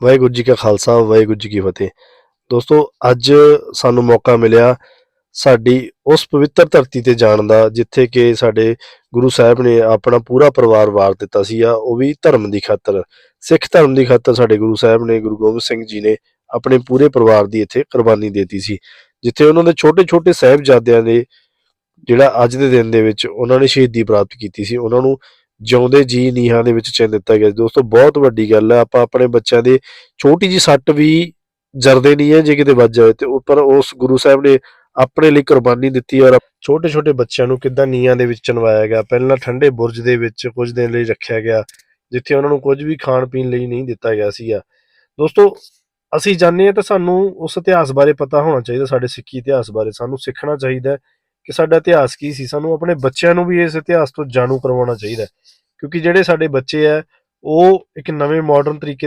ਵਾਹਿਗੁਰੂ ਜੀ ਕਾ ਖਾਲਸਾ, ਵਾਹਿਗੁਰੂ ਜੀ ਕੀ ਫਤਿਹ। ਦੋਸਤੋ, ਅੱਜ ਸਾਨੂੰ ਮੌਕਾ ਮਿਲਿਆ ਸਾਡੀ ਉਸ ਪਵਿੱਤਰ ਧਰਤੀ ਤੇ ਜਾਣ ਦਾ, ਜਿੱਥੇ ਕਿ ਸਾਡੇ ਗੁਰੂ ਸਾਹਿਬ ਨੇ ਆਪਣਾ ਪੂਰਾ ਪਰਿਵਾਰ ਵਾਰ ਦਿੱਤਾ ਸੀ ਆ, ਉਹ ਵੀ ਧਰਮ ਦੀ ਖਾਤਰ। ਸਿੱਖ ਧਰਮ ਦੀ ਖਾਤਰ ਸਾਡੇ ਗੁਰੂ ਸਾਹਿਬ ਨੇ, ਗੁਰੂ ਗੋਬਿੰਦ ਸਿੰਘ ਜੀ ਨੇ ਆਪਣੇ ਪੂਰੇ ਪਰਿਵਾਰ ਦੀ ਇੱਥੇ ਕੁਰਬਾਨੀ ਦੇਤੀ ਸੀ, ਜਿੱਥੇ ਉਹਨਾਂ ਦੇ ਛੋਟੇ ਛੋਟੇ ਸਾਹਿਬਜ਼ਾਦਿਆਂ ਦੇ ਜਿਹੜਾ ਅੱਜ ਦੇ ਦਿਨ ਦੇ ਵਿੱਚ ਉਹਨਾਂ ਨੇ ਸ਼ਹੀਦੀ ਪ੍ਰਾਪਤ ਕੀਤੀ ਸੀ, ਉਹਨਾਂ ਨੂੰ ਜਿਉਂਦੇ ਜੀ ਨੀਹਾਂ ਦੇ ਵਿੱਚ ਚਿਣ ਦਿੱਤਾ ਗਿਆ ਦੋਸਤੋ, ਬਹੁਤ ਵੱਡੀ ਗੱਲ ਹੈ ਆਪਾਂ ਆਪਣੇ ਬੱਚਿਆਂ ਦੇ ਛੋਟੀ ਜੀ ਸੱਟ ਵੀ ਜਰਦੇ ਨਹੀਂ ਹੈ ਜੇ ਕਿਤੇ ਵੱਜ ਜਾਵੇ ਤੇ। ਉੱਪਰ ਉਸ ਗੁਰੂ ਸਾਹਿਬ ਨੇ ਆਪਣੇ ਲਈ ਕੁਰਬਾਨੀ ਦਿੱਤੀ ਔਰ ਛੋਟੇ ਛੋਟੇ ਬੱਚਿਆਂ ਨੂੰ ਕਿੱਦਾਂ ਨੀਹਾਂ ਦੇ ਵਿੱਚ ਚਨਵਾਇਆ ਗਿਆ। ਪਹਿਲਾਂ ਠੰਡੇ ਬੁਰਜ ਦੇ ਵਿੱਚ ਕੁਝ ਦਿਨ ਲਈ ਰੱਖਿਆ ਗਿਆ, ਜਿੱਥੇ ਉਹਨਾਂ ਨੂੰ ਕੁਝ ਵੀ ਖਾਣ ਪੀਣ ਲਈ ਨਹੀਂ ਦਿੱਤਾ ਗਿਆ ਸੀਗਾ। ਦੋਸਤੋ, ਅਸੀਂ ਜਾਣਦੇ ਹਾਂ ਤਾਂ ਸਾਨੂੰ ਉਸ ਇਤਿਹਾਸ ਬਾਰੇ ਪਤਾ ਹੋਣਾ ਚਾਹੀਦਾ, ਸਾਡੇ ਸਿੱਖੀ ਇਤਿਹਾਸ ਬਾਰੇ। ਸਾਨੂੰ ਸਿੱਖਣਾ ਚਾਹੀਦਾ ਹੈ ਕਿ ਸਾਡਾ ਇਤਿਹਾਸ ਕੀ ਸੀ, ਸਾਨੂੰ ਆਪਣੇ ਬੱਚਿਆਂ ਨੂੰ ਵੀ ਇਸ ਇਤਿਹਾਸ ਤੋਂ ਜਾਣੂ ਕਰਵਾਉਣਾ ਚਾਹੀਦਾ ਕਿਉਂਕਿ ਜਿਹੜੇ ਸਾਡੇ ਬੱਚੇ ਆ ਉਹ ਇੱਕ ਨਵੇਂ ਮਾਡਰਨ ਤਰੀਕੇ